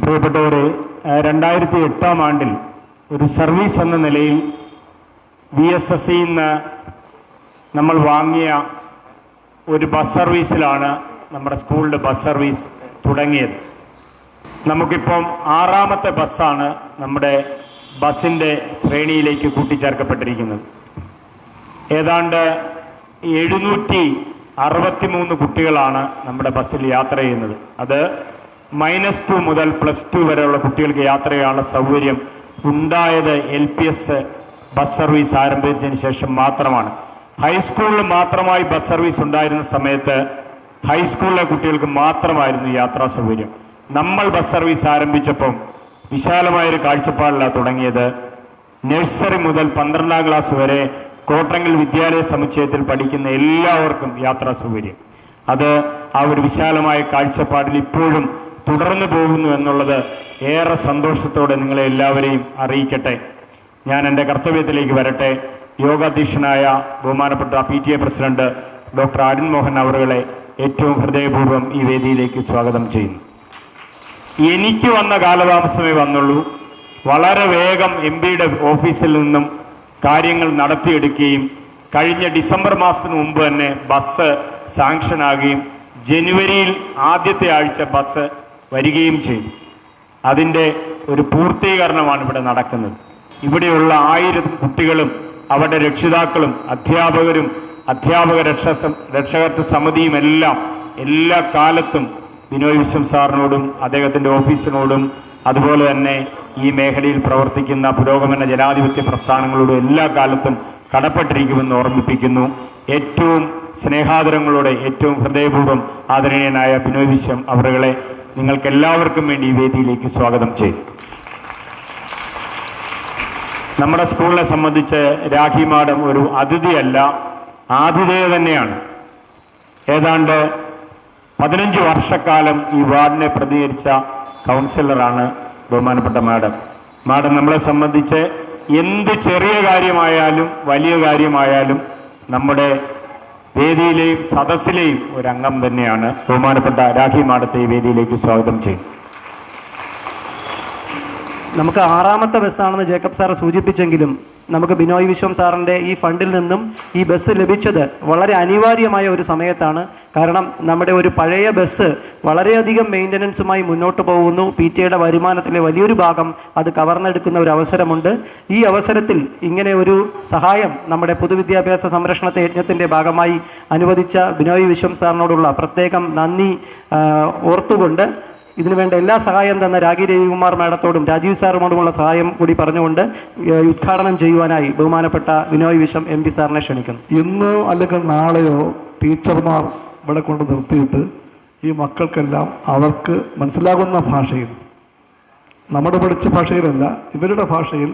പ്രിയപ്പെട്ടവരെ രണ്ടായിരത്തി എട്ടാം ആണ്ടിൽ ഒരു സർവീസ് എന്ന നിലയിൽ ബി എസ് എസ് സിയിൽ നിന്ന് നമ്മൾ വാങ്ങിയ ഒരു ബസ് സർവീസിലാണ് നമ്മുടെ സ്കൂളിന്റെ ബസ് സർവീസ് തുടങ്ങിയത്. നമുക്കിപ്പം ആറാമത്തെ ബസ്സാണ് നമ്മുടെ ബസ്സിന്റെ ശ്രേണിയിലേക്ക് കൂട്ടിച്ചേർക്കപ്പെട്ടിരിക്കുന്നത്. ഏതാണ്ട് എഴുന്നൂറ്റി അറുപത്തി മൂന്ന് കുട്ടികളാണ് നമ്മുടെ ബസ്സിൽ യാത്ര ചെയ്യുന്നത്. അത് മൈനസ് ടു മുതൽ പ്ലസ് ടു വരെയുള്ള കുട്ടികൾക്ക് യാത്ര ചെയ്യാനുള്ള സൗകര്യം ഉണ്ടായത് L P S bus service ആരംഭിച്ചതിന് ശേഷം മാത്രമാണ്. ഹൈസ്കൂളിൽ മാത്രമായി ബസ് സർവീസ് ഉണ്ടായിരുന്ന സമയത്ത് ഹൈസ്കൂളിലെ കുട്ടികൾക്ക് മാത്രമായിരുന്നു യാത്രാ സൗകര്യം. നമ്മൾ ബസ് സർവീസ് ആരംഭിച്ചപ്പം വിശാലമായൊരു കാഴ്ചപ്പാടില്ല തുടങ്ങിയത്. നഴ്സറി മുതൽ പന്ത്രണ്ടാം ക്ലാസ് വരെ കോട്ടങ്ങൽ വിദ്യാലയ സമുച്ചയത്തിൽ പഠിക്കുന്ന എല്ലാവർക്കും യാത്രാ സൗകര്യം. അത് ആ ഒരു വിശാലമായ കാഴ്ചപ്പാടിൽ ഇപ്പോഴും തുടർന്നു പോകുന്നു എന്നുള്ളത് ഏറെ സന്തോഷത്തോടെ നിങ്ങളെ എല്ലാവരെയും അറിയിക്കട്ടെ. ഞാൻ എന്റെ കർത്തവ്യത്തിലേക്ക് വരട്ടെ. യോഗാധ്യക്ഷനായ ബഹുമാനപ്പെട്ട P T A president doctor Arun Mohan അവറുകളെ ഏറ്റവും ഹൃദയപൂർവം ഈ വേദിയിലേക്ക് സ്വാഗതം ചെയ്യുന്നു. എനിക്ക് വന്ന കാലതാമസമേ വന്നുള്ളൂ. വളരെ വേഗം എം പിയുടെ ഓഫീസിൽ നിന്നും കാര്യങ്ങൾ നടത്തിയെടുക്കുകയും കഴിഞ്ഞ ഡിസംബർ മാസത്തിന് മുമ്പ് തന്നെ ബസ് സാങ്ഷൻ ആകുകയും ജനുവരിയിൽ ആദ്യത്തെ ആഴ്ച ബസ് വരികയും ചെയ്തു. അതിന്റെ ഒരു പൂർത്തീകരണമാണ് ഇവിടെ നടക്കുന്നത്. ഇവിടെയുള്ള ആയിരം കുട്ടികളും അവരുടെ രക്ഷിതാക്കളും അധ്യാപകരും അധ്യാപക രക്ഷ രക്ഷകർത്ത സമിതിയും എല്ലാം എല്ലാ കാലത്തും ബിനോയ് വിശ്വം സാറിനോടും അദ്ദേഹത്തിന്റെ ഓഫീസിനോടും അതുപോലെ തന്നെ ഈ മേഖലയിൽ പ്രവർത്തിക്കുന്ന പുരോഗമന ജനാധിപത്യ പ്രസ്ഥാനങ്ങളോടും എല്ലാ കാലത്തും കടപ്പെട്ടിരിക്കുമെന്ന് ഓർമ്മിപ്പിക്കുന്നു. ഏറ്റവും സ്നേഹാദരങ്ങളോടെ ഏറ്റവും ഹൃദയപൂർവം ആദരണീയനായ ബിനോയ് വിശ്വം അവരുകളെ നിങ്ങൾക്കെല്ലാവർക്കും വേണ്ടി ഈ വേദിയിലേക്ക് സ്വാഗതം ചെയ്യും. നമ്മുടെ സ്കൂളിനെ സംബന്ധിച്ച് രാഖി മാഡം ഒരു അതിഥിയല്ല ആതിഥേയ തന്നെയാണ്. ഏതാണ്ട് പതിനഞ്ച് വർഷക്കാലം ഈ വാർഡിനെ പ്രതികരിച്ച കൗൺസിലറാണ് ബഹുമാനപ്പെട്ട മാഡം. മാഡം നമ്മളെ സംബന്ധിച്ച് എന്ത് ചെറിയ കാര്യമായാലും വലിയ കാര്യമായാലും നമ്മുടെ വേദിയിലെയും സദസ്സിലെയും ഒരു തന്നെയാണ്. ബഹുമാനപ്പെട്ട രാഖി മാഡത്തെ വേദിയിലേക്ക് സ്വാഗതം ചെയ്യും. നമുക്ക് ആറാമത്തെ ബസ്സാണെന്ന് ജേക്കബ് സാറ് സൂചിപ്പിച്ചെങ്കിലും നമുക്ക് ബിനോയ് വിശ്വം സാറിന്റെ ഈ ഫണ്ടിൽ നിന്നും ഈ ബസ് ലഭിച്ചത് വളരെ അനിവാര്യമായ ഒരു സമയത്താണ്. കാരണം നമ്മുടെ ഒരു പഴയ ബസ് വളരെയധികം മെയിന്റനൻസുമായി മുന്നോട്ട് പോകുന്നു. പി ടി എയുടെ വരുമാനത്തിലെ വലിയൊരു ഭാഗം അത് കവർന്നെടുക്കുന്ന ഒരു അവസരമുണ്ട്. ഈ അവസരത്തിൽ ഇങ്ങനെ ഒരു സഹായം നമ്മുടെ പൊതുവിദ്യാഭ്യാസ സംരക്ഷണത്തെ യജ്ഞത്തിന്റെ ഭാഗമായി അനുവദിച്ച ബിനോയ് വിശ്വം സാറിനോടുള്ള പ്രത്യേകം നന്ദി ഓർത്തുകൊണ്ട് ഇതിനു വേണ്ട എല്ലാ സഹായം തന്ന രാഗി രവികുമാർ മാഡത്തോടും രാജീവ് സാറുമോടുമുള്ള സഹായം കൂടി പറഞ്ഞുകൊണ്ട് ഉദ്ഘാടനം ചെയ്യുവാനായി ബഹുമാനപ്പെട്ട വിനോയ് വിശ്വം എം പി സാറിനെ ക്ഷണിക്കുന്നു. ഇന്ന് അല്ലെങ്കിൽ നാളെയോ ടീച്ചർമാർ ഇവിടെ കൊണ്ട് നിർത്തിയിട്ട് ഈ മക്കൾക്കെല്ലാം അവർക്ക് മനസ്സിലാകുന്ന ഭാഷയിൽ നമ്മുടെ പഠിച്ച ഭാഷയിലല്ല ഇവരുടെ ഭാഷയിൽ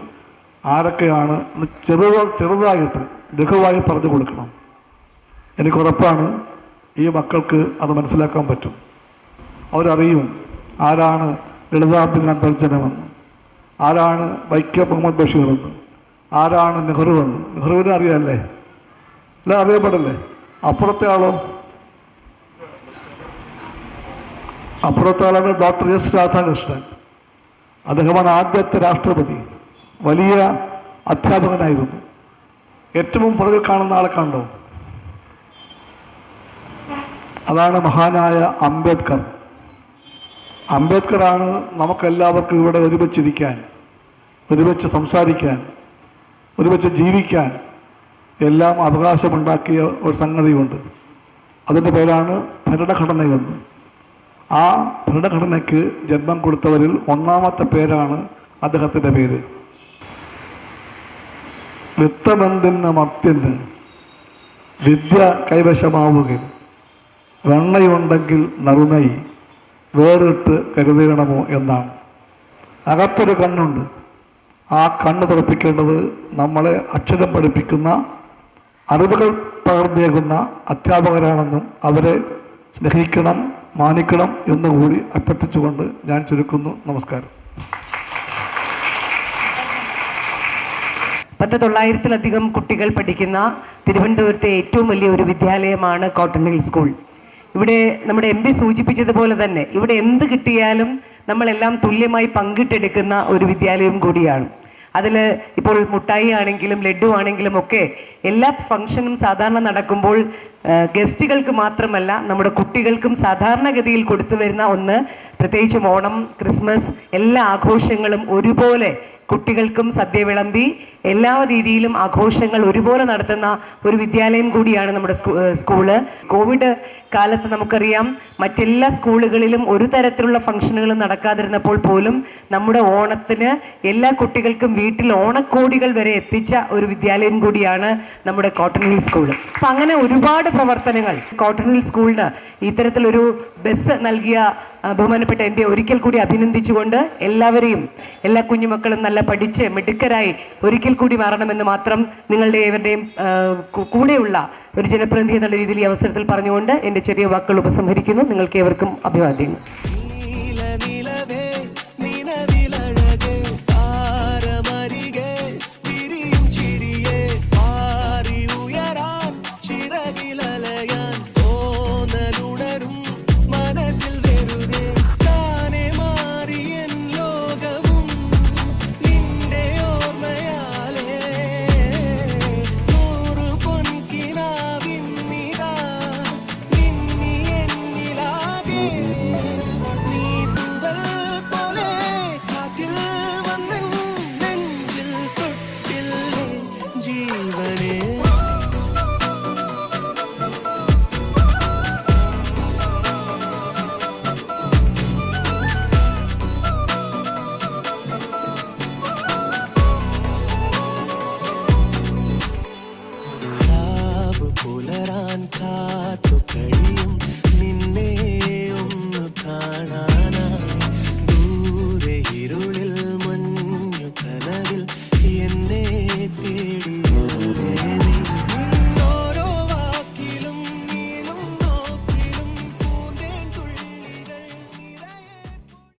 ആരൊക്കെയാണ് ചെറു ചെറുതായിട്ട് ലഘുവായി പറഞ്ഞു കൊടുക്കണം. എനിക്ക് ഉറപ്പാണ് ഈ മക്കൾക്ക് അത് മനസ്സിലാക്കാൻ പറ്റും. അവരറിയും ആരാണ് ലളിതാംബിക അന്തർജനമെന്ന് ആരാണ് വൈക്കം മുഹമ്മദ് ബഷീർ എന്ന്. ആരാണ് നെഹ്റു എന്ന്. നെഹ്റുവിനെ അറിയാമല്ലേ അല്ല അറിയപ്പെടല്ലേ? അപ്പുറത്തെ ആളോ? അപ്പുറത്തെ ആളാണ് ഡോക്ടർ എസ് രാധാകൃഷ്ണൻ. അദ്ദേഹമാണ് ആദ്യത്തെ രാഷ്ട്രപതി. വലിയ അധ്യാപകനായിരുന്നു. ഏറ്റവും പുറകിൽ കാണുന്ന ആളെ കണ്ടോ? അതാണ് മഹാനായ അംബേദ്കർ. അംബേദ്കറാണ് നമുക്കെല്ലാവർക്കും ഇവിടെ ഒരുമിച്ചിരിക്കാൻ ഒരുമിച്ച് സംസാരിക്കാൻ ഒരുമിച്ച് ജീവിക്കാൻ എല്ലാം അവകാശമുണ്ടാക്കിയ ഒരു സംഗതിയുണ്ട്. അതിന്റെ പേരാണ് ഭരണഘടനയെന്ന്. ആ ഭരണഘടനയ്ക്ക് ജന്മം കൊടുത്തവരിൽ ഒന്നാമത്തെ പേരാണ് അദ്ദേഹത്തിന്റെ പേര്. വിത്തമെന്തിന് മർത്യന്? വിദ്യ കൈവശമാവുകയും വെണ്ണയുണ്ടെങ്കിൽ നറുനൈ വേറിട്ട് കരുതണമോ എന്നാണ്. അകത്തൊരു കണ്ണുണ്ട്. ആ കണ്ണ് തുറപ്പിക്കേണ്ടത് നമ്മളെ അക്ഷരം പഠിപ്പിക്കുന്ന അറിവുകൾ പകർന്നേകുന്ന അധ്യാപകരാണെന്നും അവരെ സ്നേഹിക്കണം മാനിക്കണം എന്നുകൂടി അഭ്യർത്ഥിച്ചുകൊണ്ട് ഞാൻ ചുരുക്കുന്നു. നമസ്കാരം. പത്ത് തൊള്ളായിരത്തിലധികം കുട്ടികൾ പഠിക്കുന്ന തിരുവനന്തപുരത്തെ ഏറ്റവും വലിയ ഒരു വിദ്യാലയമാണ് കോട്ടൺ ഹിൽ സ്കൂൾ. ഇവിടെ നമ്മുടെ എം പി സൂചിപ്പിച്ചതുപോലെ തന്നെ ഇവിടെ എന്ത് കിട്ടിയാലും നമ്മളെല്ലാം തുല്യമായി പങ്കിട്ടെടുക്കുന്ന ഒരു വിദ്യാലയം കൂടിയാണ്. അതിൽ ഇപ്പോൾ മുട്ടായി ആണെങ്കിലും ലഡു ആണെങ്കിലും ഒക്കെ എല്ലാ ഫംഗ്ഷനും സാധാരണ നടക്കുമ്പോൾ ഗസ്റ്റുകൾക്ക് മാത്രമല്ല നമ്മുടെ കുട്ടികൾക്കും സാധാരണഗതിയിൽ കൊടുത്തു വരുന്ന ഒന്ന് പ്രത്യേകിച്ചും ഓണം ക്രിസ്മസ് എല്ലാ ആഘോഷങ്ങളും ഒരുപോലെ കുട്ടികൾക്കും സദ്യ വിളമ്പി എല്ലാ രീതിയിലും ആഘോഷങ്ങൾ ഒരുപോലെ നടത്തുന്ന ഒരു വിദ്യാലയം കൂടിയാണ് നമ്മുടെ സ്കൂ- സ്കൂൾ. കോവിഡ് കാലത്ത് നമുക്കറിയാം മറ്റെല്ലാ സ്കൂളുകളിലും ഒരു തരത്തിലുള്ള ഫംഗ്ഷനുകളും നടക്കാതിരുന്നപ്പോൾ പോലും നമ്മുടെ ഓണത്തിന് എല്ലാ കുട്ടികൾക്കും വീട്ടിൽ ഓണക്കോടികൾ വരെ എത്തിച്ച ഒരു വിദ്യാലയം കൂടിയാണ് നമ്മുടെ കോട്ടൺ ഹിൽ സ്കൂൾ. അപ്പം അങ്ങനെ ഒരുപാട് പ്രവർത്തനങ്ങൾ കോട്ടൺ ഹിൽ സ്കൂളിന് ഇത്തരത്തിലൊരു ബസ് നൽകിയ ബഹുമാനപ്പെട്ട എം പി ഒരിക്കൽ കൂടി അഭിനന്ദിച്ചുകൊണ്ട് എല്ലാവരെയും എല്ലാ കുഞ്ഞുമക്കളും നല്ല പഠിച്ച് മിടുക്കരായി ഒരിക്കൽ കൂടി മാറണമെന്ന് മാത്രം നിങ്ങളുടെ ഏവരുടെയും കൂടെയുള്ള ഒരു ജനപ്രതിനിധി എന്നുള്ള രീതിയിൽ ഈ അവസരത്തിൽ പറഞ്ഞുകൊണ്ട് എന്റെ ചെറിയ വാക്കുകൾ ഉപസംഹരിക്കുന്നു. നിങ്ങൾക്ക് ഏവർക്കും അഭിവാദ്യങ്ങൾ.